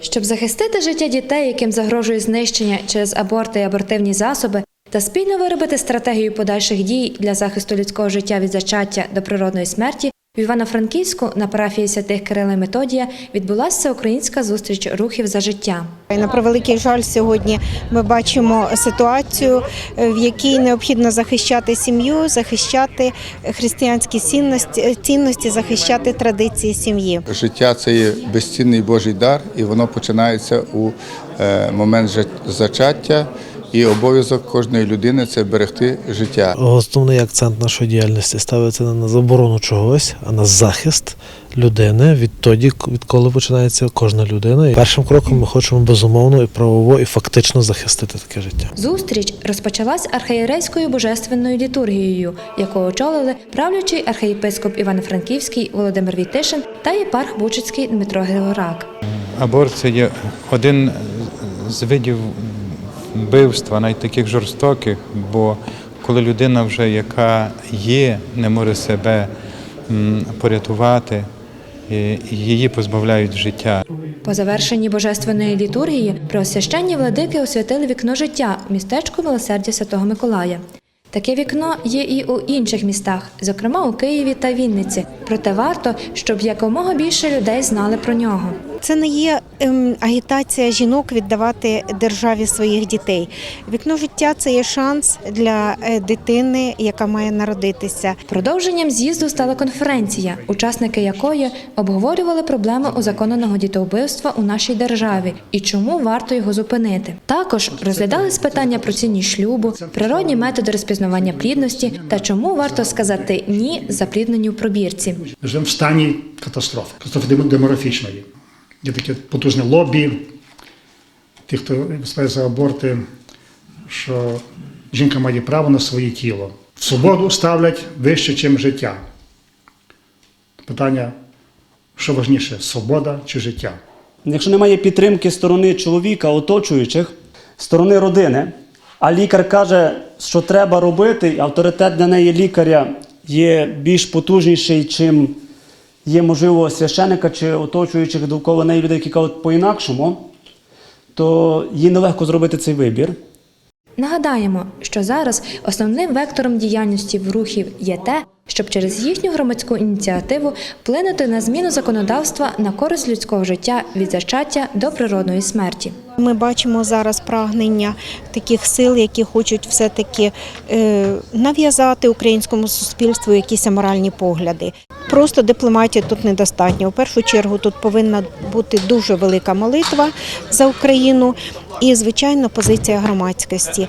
Щоб захистити життя дітей, яким загрожує знищення через аборти і абортивні засоби, та спільно виробити стратегію подальших дій для захисту людського життя від зачаття до природної смерті, в Івано-Франківську на парафії святих Кирила і Методія відбулася українська зустріч рухів за життя. На превеликий жаль, сьогодні ми бачимо ситуацію, е, в якій необхідно захищати сім'ю, захищати християнські цінності, цінності, захищати традиції сім'ї. Життя це є безцінний Божий дар, і воно починається у е, момент зачаття. І обов'язок кожної людини це берегти життя. Основний акцент нашої діяльності ставиться не на заборону чогось, а на захист людини відтоді, відколи починається кожна людина. І першим кроком ми хочемо безумовно і правово, і фактично захистити таке життя. Зустріч розпочалась архієрейською божественною літургією, яку очолили правлячий архієпископ Івано-Франківський Володимир Війтишин та єпарх Бучицький Дмитро Григорак. Аборт це є один з видів вбивства, навіть таких жорстоких, бо коли людина вже яка є, не може себе порятувати, її позбавляють життя. По завершенні божественної літургії преосвященні владики освятили вікно життя у містечку Милосердя Святого Миколая. Таке вікно є і у інших містах, зокрема у Києві та Вінниці. Проте варто, щоб якомога більше людей знали про нього. Це не є ем, агітація жінок віддавати державі своїх дітей. Вікно життя це є шанс для е, дитини, яка має народитися. Продовженням з'їзду стала конференція, учасники якої обговорювали проблеми узаконеного дітовбивства у нашій державі і чому варто його зупинити. Також розглядались питання про цінність шлюбу, природні методи розпізнавання плідності та чому варто сказати ні заплідненню в пробірці. Живемо в стані катастрофи, катастрофи демо- демографічної. Є таке потужне лобі, тих, хто виступає за аборти, що жінка має право на своє тіло. Свободу ставлять вище, ніж життя. Питання, що важніше, свобода чи життя? Якщо немає підтримки сторони чоловіка, оточуючих, сторони родини, а лікар каже, що треба робити, авторитет для неї лікаря є більш потужніший, чим є, можливо, священика чи оточуючих довкола неї людей, які кажуть по-інакшому, то їй нелегко зробити цей вибір. Нагадаємо, що зараз основним вектором діяльності в рухів є те, щоб через їхню громадську ініціативу вплинути на зміну законодавства на користь людського життя від зачаття до природної смерті. Ми бачимо зараз прагнення таких сил, які хочуть все-таки е, нав'язати українському суспільству якісь аморальні погляди. Просто дипломатії тут недостатньо. У першу чергу тут повинна бути дуже велика молитва за Україну і, звичайно, позиція громадськості.